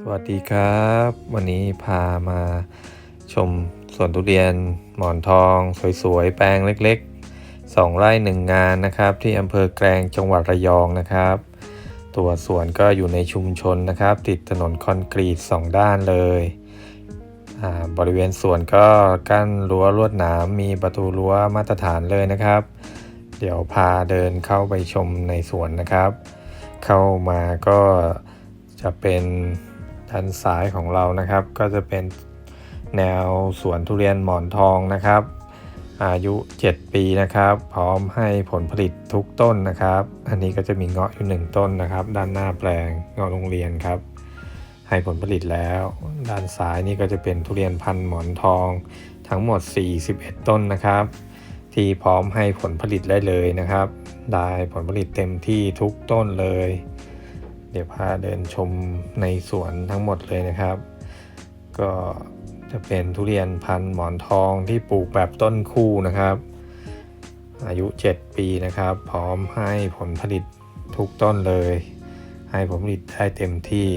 สวัสดีครับ วันนี้พามาชมสวนทุเรียนหมอนทอง สวยๆ แปลงเล็กๆ 2 ไร่หนึ่งงานนะครับ ที่อำเภอแกลงจังหวัดระยองนะครับ ตัวสวนก็อยู่ในชุมชนนะครับ ติดถนนคอนกรีต 2 ด้านเลยอ่าบริเวณสวนก็กั้นรั้วลวดหนามมีประตูรั้วมาตรฐานเลยนะครับ เดี๋ยวพาเดินเข้าไปชมในสวนนะครับ เข้ามาก็จะเป็น ด้านซ้ายของเรานะครับ ก็จะเป็นแนวสวนทุเรียนหมอนทองนะครับ อายุ 7 ปีนะครับ พร้อมให้ผลผลิตทุกต้นนะครับ อันนี้ก็จะมีเงาะอยู่หนึ่งต้นนะครับ ด้านหน้าแปลงเงาะโรงเรียนครับ ให้ผลผลิตแล้ว ด้านซ้ายนี่ก็จะเป็นทุเรียนพันธุ์หมอนทอง ทั้งหมด 41 ต้นนะครับ ที่พร้อมให้ผลผลิตได้เลยนะครับ ได้ผลผลิตเต็มที่ทุกต้นเลย เดี๋ยวพาเดินชมในสวนทั้งหมดเลยนะครับ ก็จะเป็นทุเรียนพันธุ์หมอนทองที่ปลูกแบบต้นคู่นะครับ อายุ 7 ปีนะครับ พร้อมให้ผลผลิตทุกต้นเลย ให้ผลผลิตได้เต็มที่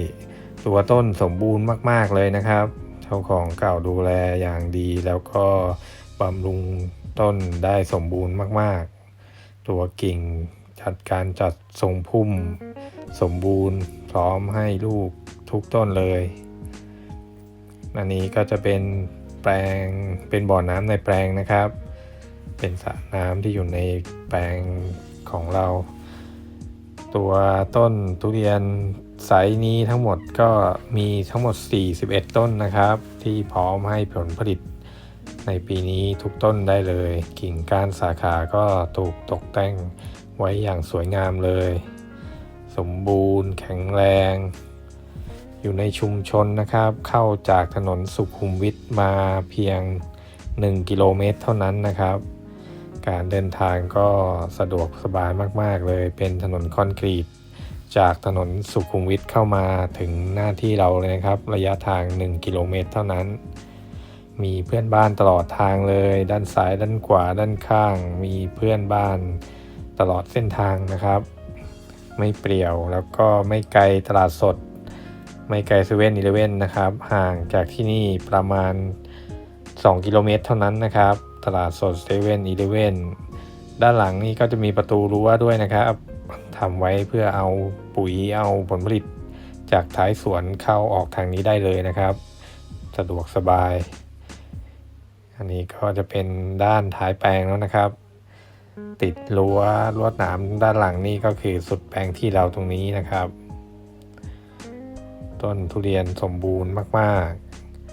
ตัวต้นสมบูรณ์มาก ๆ เลยนะครับ เจ้าของเก่าดูแลอย่างดีแล้วก็บำรุงต้นได้สมบูรณ์มาก ๆ ตัวกิ่งจัดการจัดทรงพุ่ม สมบูรณ์พร้อมให้ลูกทุกต้นเลย อันนี้ก็จะเป็นแปลงเป็นบ่อน้ำในแปลงนะครับ เป็นสระน้ำที่อยู่ในแปลงของเรา ตัวต้นทุเรียนไซส์นี้ทั้งหมดก็มีทั้งหมด 41 ต้นนะครับ ที่พร้อมให้ผลผลิตในปีนี้ทุกต้นได้เลย กิ่งก้านสาขาก็ถูกตกแต่งไว้อย่างสวยงามเลย สมบูรณ์ แข็งแรง อยู่ในชุมชนนะครับ เข้าจากถนนสุขุมวิทมาเพียง 1 กิโลเมตรเท่านั้นนะครับ การเดินทางก็สะดวกสบายมาก ๆ เลย เป็นถนนคอนกรีต จากถนนสุขุมวิทเข้ามาถึงหน้าที่เราเลยนะครับ ระยะทาง 1 กิโลเมตรเท่านั้น มีเพื่อนบ้านตลอดทางเลย ด้านซ้ายด้านขวาด้านข้าง มีเพื่อนบ้านตลอดเส้นทางนะครับ ไม่เปรี่ยว แล้วก็ไม่ไกลตลาดสด ไม่ไกลเซเว่นอีเลเว่นนะครับ ห่างจากที่นี่ประมาณ 2 กิโลเมตรเท่านั้นนะครับ ตลาดสดเซเว่นอีเลเว่นด้านหลังนี่ก็จะมีประตูรั้วด้วยนะครับทำไว้เพื่อเอาปุ๋ยเอาผลผลิตจากท้ายสวนเข้าออกทางนี้ได้เลยนะครับ สะดวกสบาย อันนี้ก็จะเป็นด้านท้ายแปลงแล้วนะครับ ติดรั้วลวดหนามด้านหลังนี่ก็คือสุดแปลงที่เราตรงนี้นะครับ ต้นทุเรียนสมบูรณ์มาก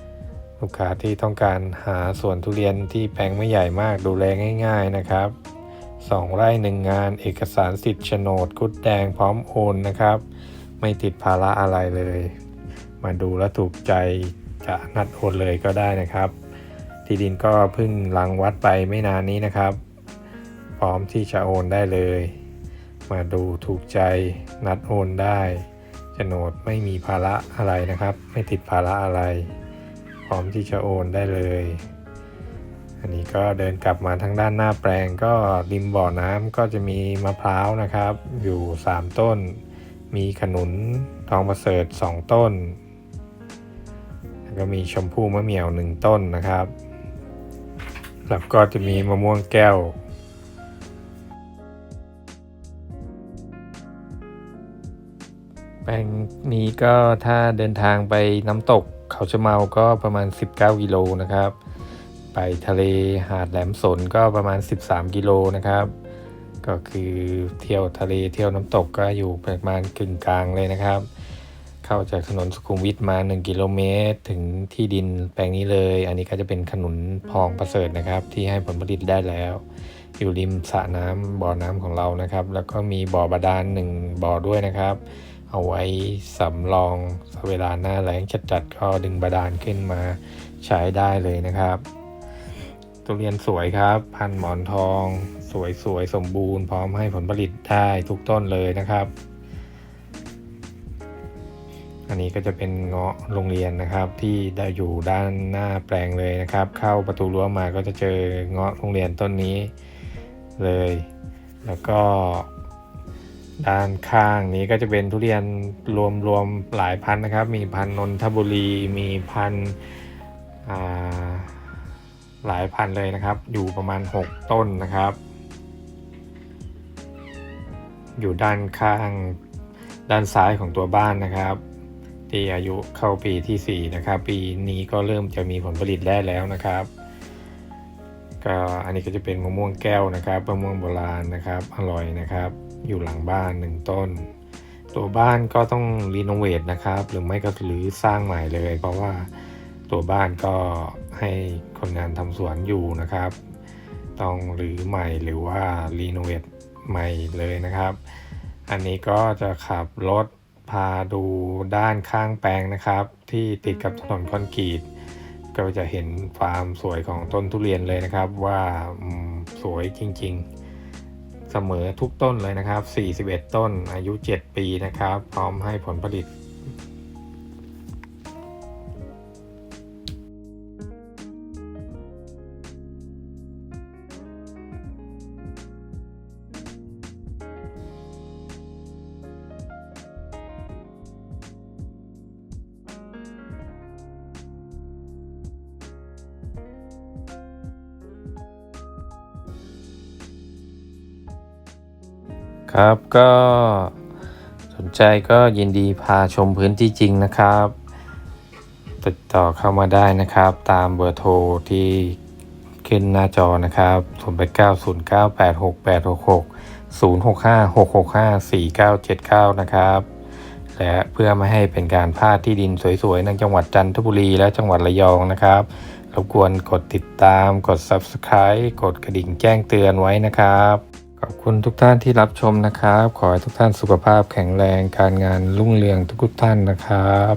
ๆ ลูกค้าที่ต้องการหาสวนทุเรียนที่แปลงไม่ใหญ่มากดูแลง่าย ๆนะครับสองไร่หนึ่งงานเอกสารสิทธิ์โฉนดกุดแดงพร้อมโอนนะครับ ไม่ติดภาระอะไรเลย มาดูแล้วถูกใจจะนัดโอนเลยก็ได้นะครับ ที่ดินก็เพิ่งรังวัดไปไม่นานนี้นะครับ พร้อมที่จะโอนได้เลย มาดูถูกใจนัดโอนได้โฉนดไม่มีภาระอะไรนะครับ ไม่ติดภาระอะไร พร้อมที่จะโอนได้เลย อันนี้ก็เดินกลับมาทางด้านหน้าแปลงก็ริมบ่อน้ำก็จะมีมะพร้าวนะครับ อยู่ 3 ต้น มีขนุนทองประเสริฐ 2 ต้นแล้วก็มีชมพู่มะเหมี่ยว 1 ต้นนะครับ แล้วก็จะมีมะม่วงแก้ว แปลงนี้ก็ถ้าเดินทางไปน้ำตกเขาชะเมาก็ประมาณ 19 กิโลนะครับ ไปทะเลหาดแหลมสนก็ประมาณ 13 กิโลนะครับ ก็คือเที่ยวทะเลเที่ยวน้ำตกก็อยู่ประมาณกึ่งกลางเลยนะครับ เข้าจากถนนสุขุมวิทมา 1 กิโลเมตร ถึงที่ดินแปลงนี้เลย อันนี้ก็จะเป็นขนุนพองประเสริฐนะครับ ที่ให้ผลผลิตได้แล้ว อยู่ริมสระน้ำบ่อน้ำของเรานะครับ แล้วก็มีบ่อบาดาลหนึ่งบ่อด้วยนะครับ เอาไว้สำรองเวลาหน้าแล้งจัดๆก็ดึงบาดาลขึ้นมาใช้ได้เลยนะครับทุเรียนสวยครับ พันหมอนทอง สวยสวยสมบูรณ์พร้อมให้ผลผลิตได้ทุกต้นเลยนะครับ อันนี้ก็จะเป็นเงาะโรงเรียนนะครับ ที่ได้อยู่ด้านหน้าแปลงเลยนะครับ เข้าประตูรั้วมาก็จะเจอเงาะโรงเรียนต้นนี้เลย แล้วก็ ด้านข้างนี้ก็จะเป็นทุเรียนรวมรวมหลายพันนะครับ มีพันนนทบุรีมีพันหลายพันเลยนะครับ อยู่ประมาณ 6 ต้นนะครับ อยู่ด้านข้างด้านซ้ายของตัวบ้านนะครับที่อายุเข้าปีที่ 4 นะครับ ปีนี้ก็เริ่มจะมีผลผลิตได้แล้วนะครับก็อันนี้ก็จะเป็นมะม่วงแก้วนะครับมะม่วงโบราณนะครับ อร่อยนะครับ อยู่หลังบ้านหนึ่งต้น ตัวบ้านก็ต้องรีโนเวทนะครับ หรือไม่ก็หรือสร้างใหม่เลย เพราะว่าตัวบ้านก็ให้คนงานทำสวนอยู่นะครับ ต้องหรือใหม่หรือว่ารีโนเวทใหม่เลยนะครับ อันนี้ก็จะขับรถพาดูด้านข้างแปลงนะครับ ที่ติดกับถนนคอนกรีตก็จะเห็นความสวยของต้นทุเรียนเลยนะครับว่าสวยจริง ๆ สมอทุกต้นเลยนะครับ 41 ต้นอายุ 7 ปีนะครับ พร้อมให้ผลผลิต ครับก็สนใจก็ยินดีพาชมพื้นที่จริงนะครับ ติดต่อเข้ามาได้นะครับ ตามเบอร์โทรที่ขึ้นหน้าจอนะครับ0 8 9 0 9 8 6 8 6 6 0 6 5 6 6 5 4 9 7 9 นะครับ และเพื่อไม่ให้เป็นการพลาดที่ดินสวยๆในจังหวัดจันทบุรีและจังหวัดระยองนะครับ รบกวนกดติดตาม กด Subscribe กดกระดิ่งแจ้งเตือนไว้นะครับ ขอบคุณทุกท่านที่รับชมนะครับ ขอให้ทุกท่านสุขภาพแข็งแรง การงานรุ่งเรืองทุกๆท่านนะครับ